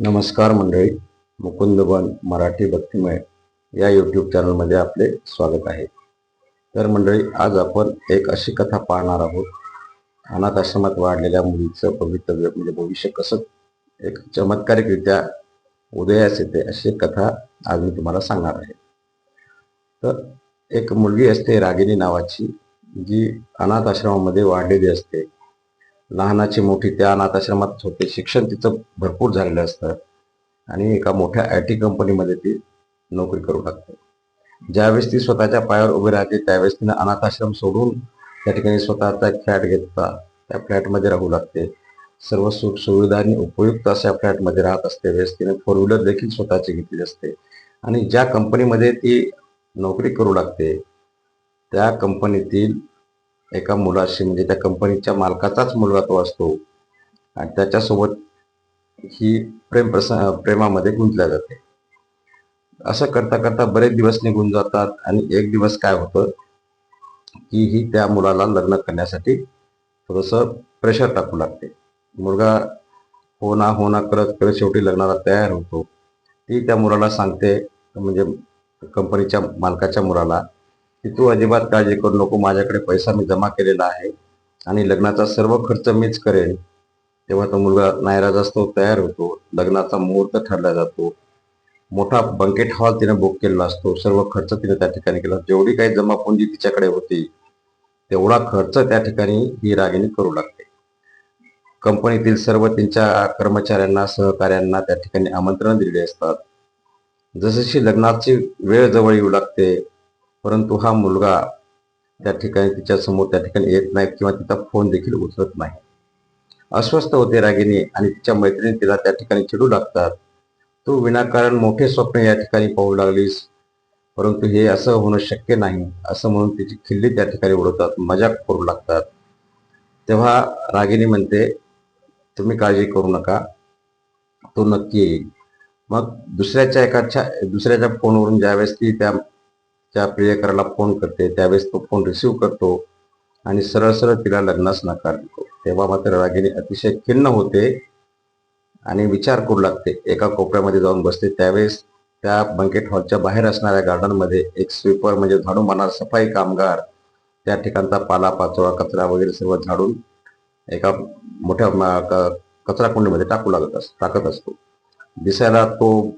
नमस्कार मंडळी मुकुंदबन मराठी भक्तिमय या यूट्यूब चॅनलमध्ये आपले स्वागत आहे. तर मंडळी आज आपण एक अशी कथा पाहणार आहोत. अनाथ आश्रमात वाढलेल्या मुलीचं भवितव्य म्हणजे भविष्य कसं एक चमत्कारिकरित्या उदयास येते अशी कथा आज मी तुम्हाला सांगणार आहे. तर एक मुलगी असते रागिनी नावाची जी अनाथ आश्रमामध्ये वाढलेली असते. लहानाची मोठी त्या अनाथ आश्रमात होते शिक्षण तिचं भरपूर झालेलं असतं. आणि एका मोठ्या आय टी कंपनीमध्ये ती नोकरी करू लागते. ज्यावेळेस ती स्वतःच्या पायावर उभी राहते त्यावेळेस तिनं अनाथ आश्रम सोडून त्या ठिकाणी स्वतःचा एक फ्लॅट घेतला. त्या फ्लॅटमध्ये राहू लागते. सर्व सुख सुविधांनी उपयुक्त अशा फ्लॅटमध्ये राहत असते. वेळेस तिने फोर व्हीलर देखील स्वतःची घेतली असते. आणि ज्या कंपनीमध्ये ती नोकरी करू लागते त्या कंपनीतील एका मुलाशी म्हणजे त्या कंपनीच्या मालकाचाच मुलगा तो असतो. आणि त्याच्यासोबत ही प्रेम प्रस प्रेमामध्ये गुंतल्या जाते. असं करता करता बरेच दिवस निघून जातात आणि एक दिवस काय होतं की ही त्या मुलाला लग्न करण्यासाठी थोडंसं प्रेशर टाकू लागते. मुलगा हो ना हो ना करत करत शेवटी लग्नाला तयार होतो. ती त्या मुलाला सांगते म्हणजे कंपनीच्या मालकाच्या मुलाला की तू अजिबात काळजी करू नको माझ्याकडे पैसा मी जमा केलेला आहे आणि लग्नाचा सर्व खर्च मीच करेन. तेव्हा तो मुलगा नायराज असतो तयार होतो. लग्नाचा मुहूर्त ठरला जातो. मोठा बंकेट हॉल तिने बुक केलेला असतो. सर्व खर्च तिने त्या ठिकाणी केला. जेवढी काही जमापुंजी तिच्याकडे होती तेवढा खर्च त्या ठिकाणी ही रागिणी करू लागते. कंपनीतील सर्व त्यांच्या कर्मचाऱ्यांना सहकाऱ्यांना त्या ठिकाणी आमंत्रण दिलेले असतात. जसशी लग्नाची वेळ जवळ येऊ लागते परंतु हा मुलगा त्या ठिकाणी तिच्या समोर त्या ठिकाणी येत नाही किंवा तिचा फोन देखील उचलत नाही. अस्वस्थ होते रागिनी आणि तिच्या मैत्रिणी तिला त्या ठिकाणी चिडू लागतात. तू विनाकारण मोठे स्वप्न या ठिकाणी पाहू लागलीस परंतु हे असं होणं शक्य नाही असं म्हणून तिची खिल्ली त्या ठिकाणी उडवतात मजाक करू लागतात. तेव्हा रागिनी म्हणते तुम्ही काळजी करू नका तो नक्की येईल. मग दुसऱ्याच्या एकाच्या दुसऱ्याच्या फोनवरून ज्यावेळेस ती त्या त्या प्रियकराला फोन करते त्यावेळेस तो फोन रिसीव्ह करतो आणि सरळ सरळ तिला लग्नास नकार देतो. तेव्हा मात्र रागिनी अतिशय खिन्न होते आणि विचार करू लागते. एका कोपऱ्यामध्ये जाऊन बसते. त्यावेळेस त्या बंकेट हॉलच्या बाहेर असणाऱ्या गार्डनमध्ये एक स्वीपर म्हणजे झाडू मारणार सफाई कामगार त्या ठिकाणचा पाला पाचोळा कचरा वगैरे सर्व झाडून एका मोठ्या क- कचरा कुंडीमध्ये टाकू लागत अस टाकत असतो. दिसायला तो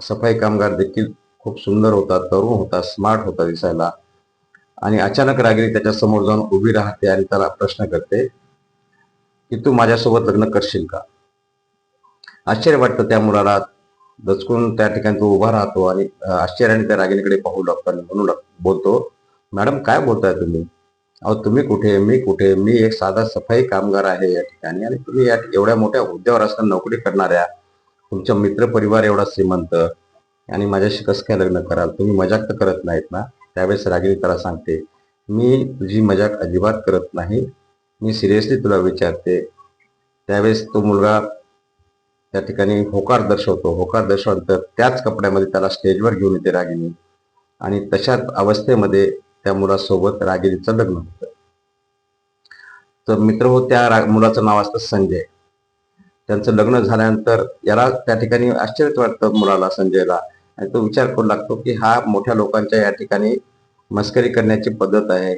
सफाई कामगार देखील खूप सुंदर होता तरुण होता स्मार्ट होता दिसायला. आणि अचानक रागिनी त्याच्यासमोर जाऊन उभी राहते आणि त्याला प्रश्न करते की तू माझ्यासोबत लग्न करशील का? आश्चर्य वाटतं त्या मुलाला. दचकून त्या ठिकाणी तो उभा राहतो आणि आश्चर्याने त्या रागिनीकडे पाहू लागतो आणि म्हणू लाग- बोलतो मॅडम काय बोलताय तुम्ही? अहो तुम्ही कुठे? मी कुठे? मी एक साधा सफाई कामगार आहे या ठिकाणी आणि तुम्ही या एवढ्या मोठ्या हुद्द्यावर असताना नोकरी करणाऱ्या तुमचा मित्र परिवार एवढा श्रीमंत आणि माझ्याशी कसं काय लग्न कराल? तुम्ही मजाक तर करत नाहीत ना? त्यावेळेस रागिनी त्याला सांगते मी तुझी मजाक अजिबात करत नाही. मी सिरियसली तुला विचारते. त्यावेळेस तो मुलगा त्या ठिकाणी होकार दर्शवतो. होकार दर्शवल्यानंतर त्याच कपड्यामध्ये त्याला स्टेजवर घेऊन येते रागिनी आणि तशाच अवस्थेमध्ये त्या मुलासोबत रागिनीचं लग्न होतं. तर मित्र हो त्या मुलाचं नाव असतं संजय. त्यांचं लग्न झाल्यानंतर याला त्या ठिकाणी आश्चर्य वाटतं मुलाला संजयला. आणि तो विचार करू लागतो की हा मोठ्या लोकांच्या या ठिकाणी मस्करी करण्याची पद्धत आहे.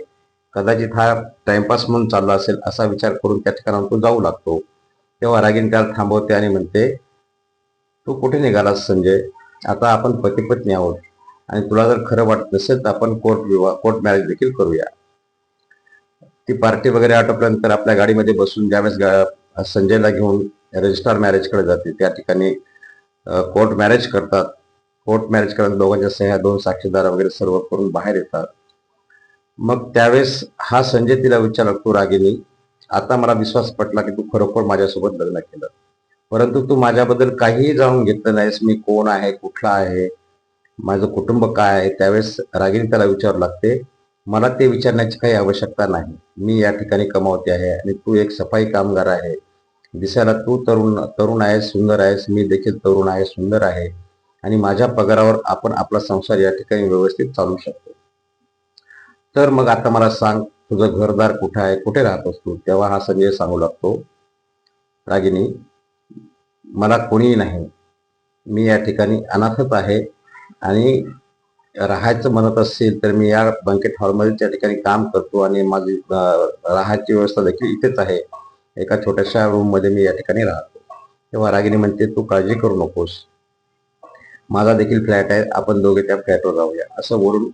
कदाचित हा टाइमपास म्हणून चालला असेल असा विचार करून त्या ठिकाणाहून तो जाऊ लागतो. तेव्हा रागीणकार थांबवते आणि म्हणते तू कुठे निघालास संजय? आता आपण पती पत्नी आहोत आणि तुला जर खरं वाटत नसेल तर आपण कोर्ट विवाह कोर्ट मॅरेज देखील करूया. ती पार्टी वगैरे आटोपल्यानंतर आपल्या गाडीमध्ये बसून ज्यावेळेस संजयला घेऊन रजिस्ट्रार मॅरेजकडे जाते त्या ठिकाणी कोर्ट मॅरेज करतात. कोर्ट मॅरेज करत दोघांच्या सह्या दोन साक्षीदार वगैरे सर्व करून बाहेर येतात. मग त्यावेळेस हा संजय तिला विचार लागतो रागिनी आता मला विश्वास पटला की तू खरोखर माझ्यासोबत लग्न केलं. परंतु तू माझ्याबद्दल काहीही जाणून घेतलं नाहीस मी कोण आहे कुठला आहे माझं कुटुंब काय आहे? त्यावेळेस रागिनी त्याला विचारू लागते मला ते विचारण्याची काही आवश्यकता नाही. मी या ठिकाणी कमावते आहे आणि तू एक सफाई कामगार आहे. दिसायला तू तरुण तरुण आहेस सुंदर आहेस. मी देखील तरुण आहे सुंदर आहे. आणि माझ्या पगारावर आपण आपला संसार या ठिकाणी व्यवस्थित चालू शकतो. तर मग आता मला सांग तुझं घरदार कुठे आहे? कुठे राहत तू? तेव्हा हा संजय सांगू लागतो. रागिनी मला कोणीही नाही. मी या ठिकाणी अनाथच आहे आणि राहायचं म्हणत असेल तर मी या बँकेट हॉलमध्ये त्या ठिकाणी काम करतो आणि माझी राहायची व्यवस्था देखील इथेच आहे. एका छोट्याशा रूममध्ये मी या ठिकाणी राहतो. तेव्हा रागिनी म्हणते तू काळजी करू नकोस. माझा देखील फ्लॅट आहे. आपण दोघे त्या फ्लॅटवर जाऊया असं बोलून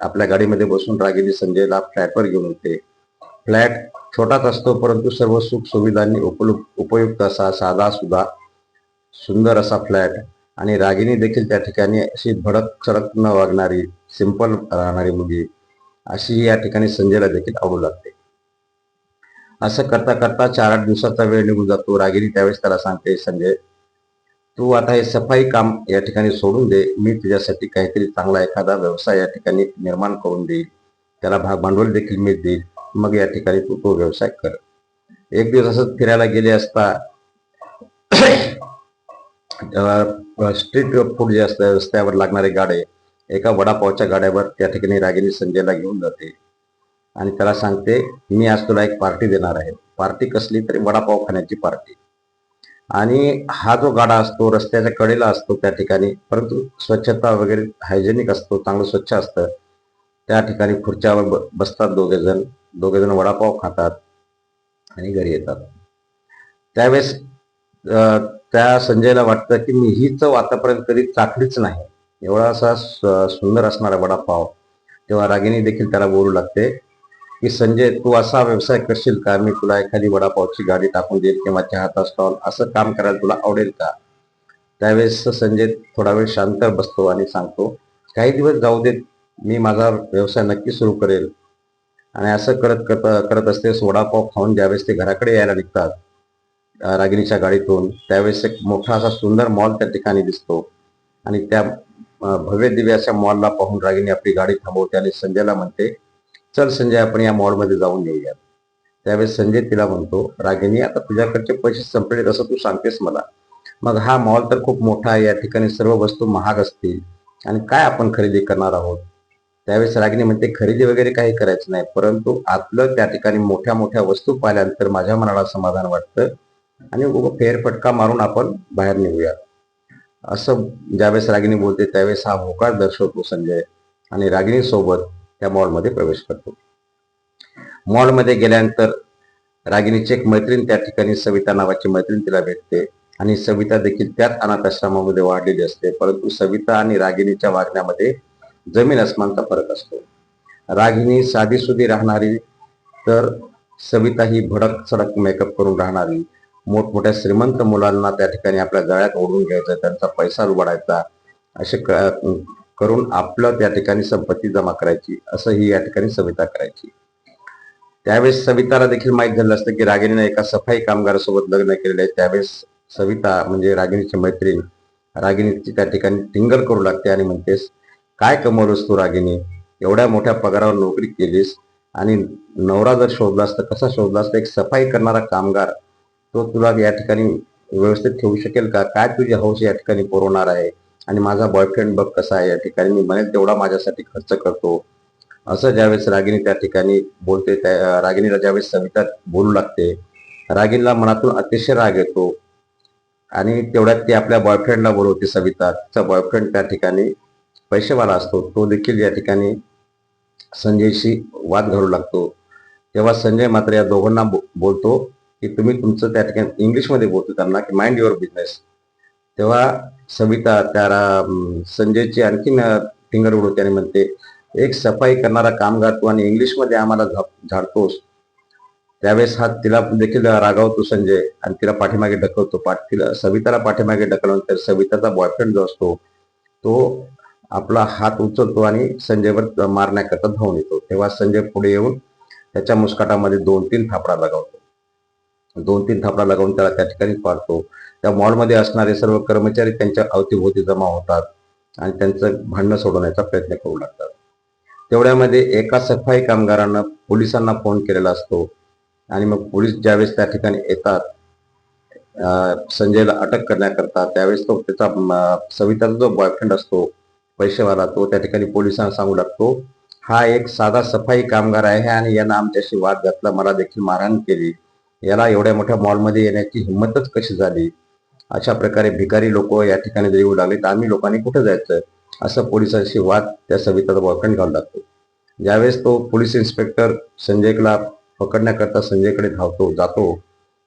आपल्या गाडीमध्ये बसून रागिनी संजयला फ्लॅटवर घेऊन येते. फ्लॅट छोटाच असतो परंतु सर्व सुख सुविधांनी उपयुक्त असा साधा सुद्धा सुंदर असा फ्लॅट. आणि रागिनी देखील त्या ठिकाणी अशी भडक चडक न वागणारी सिंपल राहणारी मुलगी. अशी या ठिकाणी संजयला देखील आवडू लागते. असं करता करता चार आठ दिवसाचा वेळ निघून जातो. रागिनी त्यावेळेस त्याला सांगते संजय तू आता हे सफाई काम या ठिकाणी सोडून दे. मी तुझ्यासाठी काहीतरी चांगला एखादा व्यवसाय या ठिकाणी निर्माण करून देईल. त्याला भाग भांडवल देखील मी देईल. मग या ठिकाणी तू तो व्यवसाय कर. एक दिवस असं फिरायला गेले असता स्ट्रीट फूड जे असतं रस्त्यावर लागणारे गाडे एका वडापावच्या गाड्यावर त्या ठिकाणी रागिनी संजयला घेऊन जाते. आणि त्याला सांगते मी आज तुला एक पार्टी देणार आहे. पार्टी कसली तरी वडापाव खाण्याची पार्टी. आणि हा जो गाडा असतो रस्त्याच्या कडेला असतो त्या ठिकाणी परंतु स्वच्छता वगैरे हायजेनिक असतो चांगलं स्वच्छ असतं त्या ठिकाणी खुर्च्यावर ब- बसतात दोघे जण दोघे जण वडापाव खातात आणि घरी येतात. त्यावेळेस त्या संजयला वाटतं की मी ही चव आतापर्यंत कधी चाखलीच नाही. एवढा असा सुंदर असणारा वडापाव. तेव्हा रागिनी देखील त्याला बोलू लागते की संजय तू असा व्यवसाय करशील का? मी तुला एखादी वडापावची गाडी टाकून देईल किंवा चहाचा स्टॉल असं काम करायला तुला आवडेल का? त्यावेळेस संजय थोडा वेळ शांत बसतो आणि सांगतो काही दिवस जाऊ देत मी माझा व्यवसाय नक्की सुरू करेल. आणि असं करत करत करत असते वडापाव खाऊन ज्यावेळेस ते घराकडे यायला निघतात रागिणीच्या गाडीतून त्यावेळेस एक मोठा असा सुंदर मॉल त्या ठिकाणी दिसतो. आणि त्या भव्य दिव्य अशा मॉलला पाहून रागिनी आपली गाडी थांबवते आणि संजयला म्हणते चल संजय आपण या मॉलमध्ये जाऊन येऊया. त्यावेळेस संजय तिला म्हणतो रागिनी आता तुझ्याकडचे पैसे संपले असं तू सांगतेस मला. मग हा मॉल तर खूप मोठा आहे या ठिकाणी सर्व वस्तू महाग असतील. आणि काय आपण खरेदी करणार आहोत? त्यावेळेस रागिनी म्हणते खरेदी वगैरे काही करायचं नाही परंतु आतलं त्या ठिकाणी मोठ्या मोठ्या वस्तू पाहिल्यानंतर माझ्या मनाला समाधान वाटतं आणि फेरफटका मारून आपण बाहेर निघूया. असं ज्यावेळेस रागिनी बोलते त्यावेळेस हा होकार दर्शवतो संजय. आणि रागिनी सोबत त्या मॉलमध्ये प्रवेश करतो. मॉलमध्ये गेल्यानंतर रागिणीची एक मैत्रीण त्या ठिकाणी सविता नावाची मैत्रीण तिला भेटते आणि सविता देखील त्याच अनाथ आश्रमामध्ये वाढलेली असते. परंतु सविता आणि रागिणीच्या वागण्यामध्ये जमीन अस्मानचा फरक असतो. रागिनी साधीसुधी राहणारी तर सविता ही भडक सडक मेकअप करून राहणारी मोठमोठ्या श्रीमंत मुलांना त्या ठिकाणी आपल्या गळ्यात ओढून घ्यायचं त्यांचा पैसा उडवायचा असे करून आपलं त्या ठिकाणी संपत्ती जमा करायची असं ही या ठिकाणी सविता करायची. त्यावेळेस सविताला देखील माहीत झालं असतं की रागिणीने एका सफाई कामगारासोबत लग्न केलेलं आहे. त्यावेळेस सविता म्हणजे रागिणीची मैत्रीण रागिणीची त्या ठिकाणी टिंगल करू लागते आणि म्हणतेस काय कमवलंस तू रागिणी? एवढ्या मोठ्या पगारावर नोकरी केलीस आणि नवरा जर शोधलास तर कसा शोधलास? तर एक सफाई करणारा कामगार तो तुला या ठिकाणी व्यवस्थित ठेवू शकेल का? काय तुझी हौस या ठिकाणी पुरवणार आहे? आणि माझा बॉयफ्रेंड बघ कसा आहे या ठिकाणी मी म्हणेल तेवढा माझ्यासाठी खर्च करतो. असं ज्यावेळेस रागिनी त्या ठिकाणी बोलते त्या रागिणीला ज्यावेळेस सविता बोलू लागते रागिणीला मनातून अतिशय राग येतो. आणि तेवढ्यात ती आपल्या बॉयफ्रेंडला बोलवते सविता. तिचा बॉयफ्रेंड त्या ठिकाणी पैसेवाला असतो. तो देखील या ठिकाणी संजयशी वाद घालू लागतो. तेव्हा संजय मात्र या दोघांना बो- बोलतो की तुम्ही तुमचं त्या ठिकाणी इंग्लिशमध्ये बोलतो त्यांना की माइंड युअर बिझनेस तेव्हा सविता त्याला संजयची आणखीन फिंगर उडवते आणि म्हणते एक सफाई करणारा कामगार तू आणि इंग्लिशमध्ये आम्हाला झाप झाडतोस. त्यावेळेस हा तिला देखील रागावतो संजय आणि तिला पाठीमागे ढकलतो. पाठ तिला सविताला पाठीमागे ढकलल्यानंतर सविताचा बॉयफ्रेंड जो असतो तो आपला हात उचलतो आणि संजयवर मारण्याकरता धावून येतो. तेव्हा संजय पुढे येऊन त्याच्या मुस्काटामध्ये दोन तीन थापडा लगावतो. दोन तीन थापडा लगावून त्याला त्या ठिकाणी पाडतो. त्या मॉलमध्ये असणारे सर्व कर्मचारी त्यांच्या अवतीभोवती जमा होतात आणि त्यांचं भांडणं सोडवण्याचा प्रयत्न करू लागतात. तेवढ्यामध्ये एका सफाई कामगारानं पोलिसांना फोन केलेला असतो आणि मग पोलीस ज्यावेळेस त्या ठिकाणी येतात संजयला अटक करण्याकरता त्यावेळेस तो त्याचा सविताचा जो बॉयफ्रेंड असतो पैसेवाला तो त्या ठिकाणी पोलिसांना सांगू लागतो हा एक साधा सफाई कामगार आहे आणि यानं आमच्याशी वाद घातला मला देखील मारहाण केली. याला एवढ्या मोठ्या मॉलमध्ये येण्याची हिंमतच कशी झाली? अशा प्रकारे भिकारी लोक या ठिकाणी जर येऊ लागले तर आम्ही लोकांनी कुठे जायचं? असं पोलिसांशी वाद त्या सविताचा बॉयफ्रेंड घालू लागतो ज्यावेळेस तो पोलीस इन्स्पेक्टर संजयला पकडण्याकरता संजयकडे धावतो जातो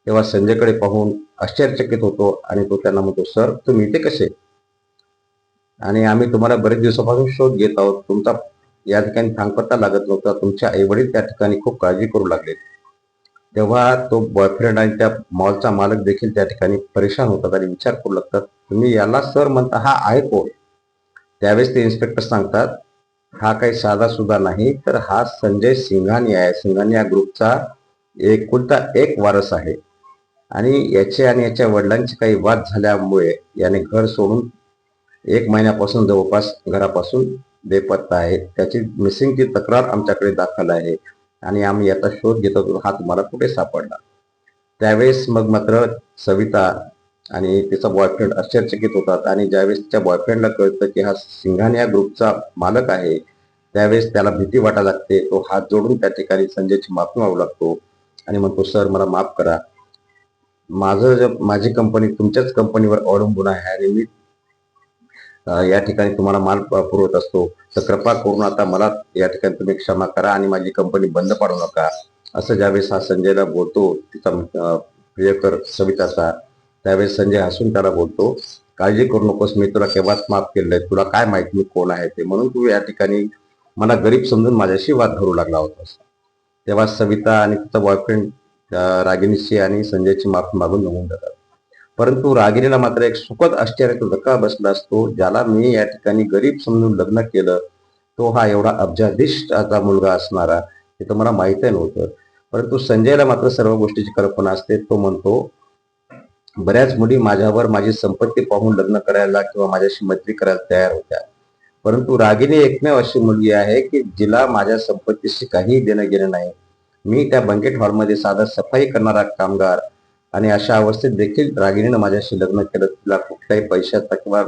तेव्हा संजयकडे पाहून आश्चर्यचकित होतो आणि तो त्यांना म्हणतो सर तुम्ही इथे कसे? आणि आम्ही तुम्हाला बरेच दिवसापासून शोध घेत आहोत. तुमचा या ठिकाणी थांगपत्ता लागत नव्हता. तुमच्या आईवडील त्या ठिकाणी खूप काळजी करू लागले. तेव्हा तो बॉयफ्रेंड आणि त्या मॉलचा मालक देखील त्या ठिकाणी परेशान होतात आणि विचार करू लागतात तुम्ही याला सर म्हणता हा आहे कोण? त्यावेळेस ते इन्स्पेक्टर सांगतात हा काही साधा सुद्धा नाही तर हा संजय सिंघानी आहे. सिंघानी या ग्रुपचा एकुलता एक वारस आहे आणि याचे आणि याच्या वडिलांचे काही वाद झाल्यामुळे याने घर सोडून एक महिन्यापासून जवळपास घरापासून बेपत्ता आहे. त्याची मिसिंगची तक्रार आमच्याकडे दाखल आहे. आणि आम्ही याचा शोध घेत होतो. हा तुम्हाला कुठे सापडला. त्यावेळेस मग मात्र सविता आणि तिचा बॉयफ्रेंड आश्चर्यचकित होतात आणि ज्यावेळेस तिच्या बॉयफ्रेंडला कळतं की हा सिंघान या ग्रुपचा मालक आहे त्यावेळेस त्याला भीती वाटा लागते. तो हात जोडून त्या ठिकाणी संजयची माफी मागू लागतो. आणि म्हणतो सर मला माफ करा. माझं माझी कंपनी तुमच्याच कंपनीवर अवलंबून आहे आणि मी या ठिकाणी तुम्हाला माल पुरवत असतो. तर कृपा करून आता मला या ठिकाणी तुम्ही क्षमा करा आणि माझी कंपनी बंद पाडू नका. असं ज्यावेळेस हा संजयला बोलतो तिचा प्रियकर सविताचा त्यावेळेस संजय हसून त्याला बोलतो काळजी करू नकोस मी तुला केव्हाच माफ केलंय तुला काय माहिती मी कोण आहे ते? म्हणून तू या ठिकाणी मला गरीब समजून माझ्याशी वाद धरू लागला होतास तेव्हा सविता आणि तिचा बॉयफ्रेंड रागिनीची आणि संजयची माफी मागून निघून जातात. परंतु रागिणीला मात्र एक सुखद आश्चर्याचा धक्का बसला असतो ज्याला मी या ठिकाणी गरीब समजून लग्न केलं. तो हा एवढा अब्जाधीष्टाचा मुलगा असणारा हे तर मला माहिती नव्हतं. परंतु संजयला मात्र सर्व गोष्टीची कल्पना असते. तो म्हणतो बऱ्याच मुली माझ्यावर माझी संपत्ती पाहून लग्न करायला किंवा माझ्याशी मैत्री करायला तयार होत्या. परंतु रागिणी एकमेव अशी मुलगी आहे की जिला माझ्या संपत्तीशी काही देणं गेलं नाही. मी त्या बंकेट हॉलमध्ये साधा सफाई करणारा कामगार आणि अशा अवस्थेत देखील रागिणीनं माझ्याशी लग्न केलं. तिला कुठल्याही पैशाचा किंवा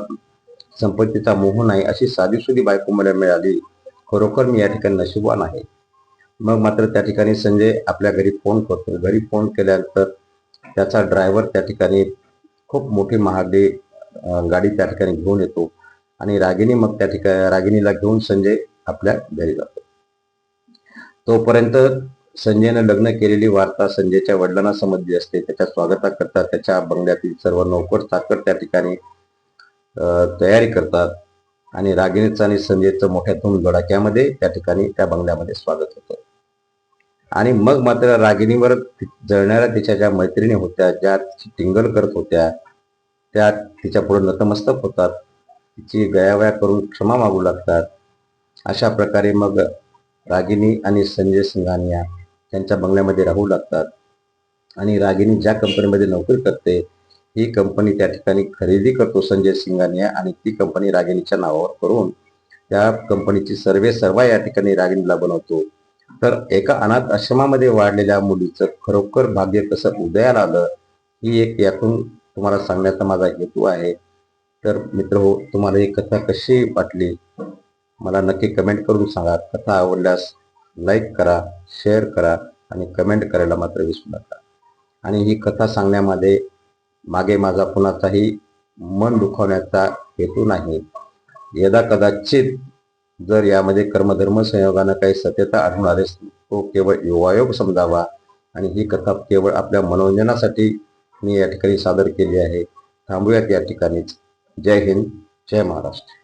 संपत्तीचा मोह नाही अशी साधीसुधी बायको मला मिळाली. खरोखर मी या ठिकाणी नशिबान आहे. मग मात्र त्या ठिकाणी संजय आपल्या घरी फोन करतो. घरी फोन केल्यानंतर त्याचा ड्रायव्हर त्या ठिकाणी खूप मोठी महागडी गाडी त्या ठिकाणी घेऊन येतो. आणि रागिनी मग त्या ठिकाणी रागिणीला घेऊन संजय आपल्या घरी जातो. तोपर्यंत संजयनं लग्न केलेली वार्ता संजयच्या वडिलांना समजली असते. त्याच्या स्वागताकरता त्याच्या बंगल्यातील सर्व नोकर चाकर त्या ठिकाणी तयारी करतात. आणि रागिणीचं आणि संजयचं मोठ्या धूम धडाक्यामध्ये त्या ठिकाणी त्या बंगल्यामध्ये स्वागत होतं. आणि मग मात्र रागिणीवर जळणाऱ्या तिच्या ज्या मैत्रिणी होत्या ज्या तिची टिंगल करत होत्या त्या तिच्या पुढे नतमस्तक होतात. तिची गयावया करून क्षमा मागू लागतात. अशा प्रकारे मग रागिनी आणि संजय सिंघानिया त्यांच्या बंगल्यामध्ये राहू लागतात. आणि रागिनी ज्या कंपनीमध्ये नोकरी करते ही कंपनी त्या ठिकाणी खरेदी करतो संजय सिंगाने आणि ती कंपनी रागिनीच्या नावावर करून त्या कंपनीची सर्वे सर्वा या ठिकाणी रागिणीला बनवतो. तर एका अनाथ आश्रमामध्ये वाढलेल्या मुलीचं खरोखर भाग्य कसं उदयाला आलं ही एक यातून तुम्हाला सांगण्याचा माझा हेतू आहे. तर मित्र हो तुम्हाला ही कथा कशी वाटली? मला नक्की कमेंट करून सांगा. कथा आवडल्यास लाईक करा शेअर करा आणि कमेंट करायला मात्र विसरू नका. आणि ही कथा सांगण्यामध्ये मागे माझा कुणाचाही मन दुखावण्याचा हेतू नाही. यदा कदाचित जर यामध्ये कर्मधर्म संयोगानं काही सत्यता आढळून आलेस तो केवळ योगायोग समजावा आणि ही कथा केवळ आपल्या मनोरंजनासाठी मी या ठिकाणी सादर केली आहे. थांबूयात या ठिकाणीच. जय हिंद जय महाराष्ट्र.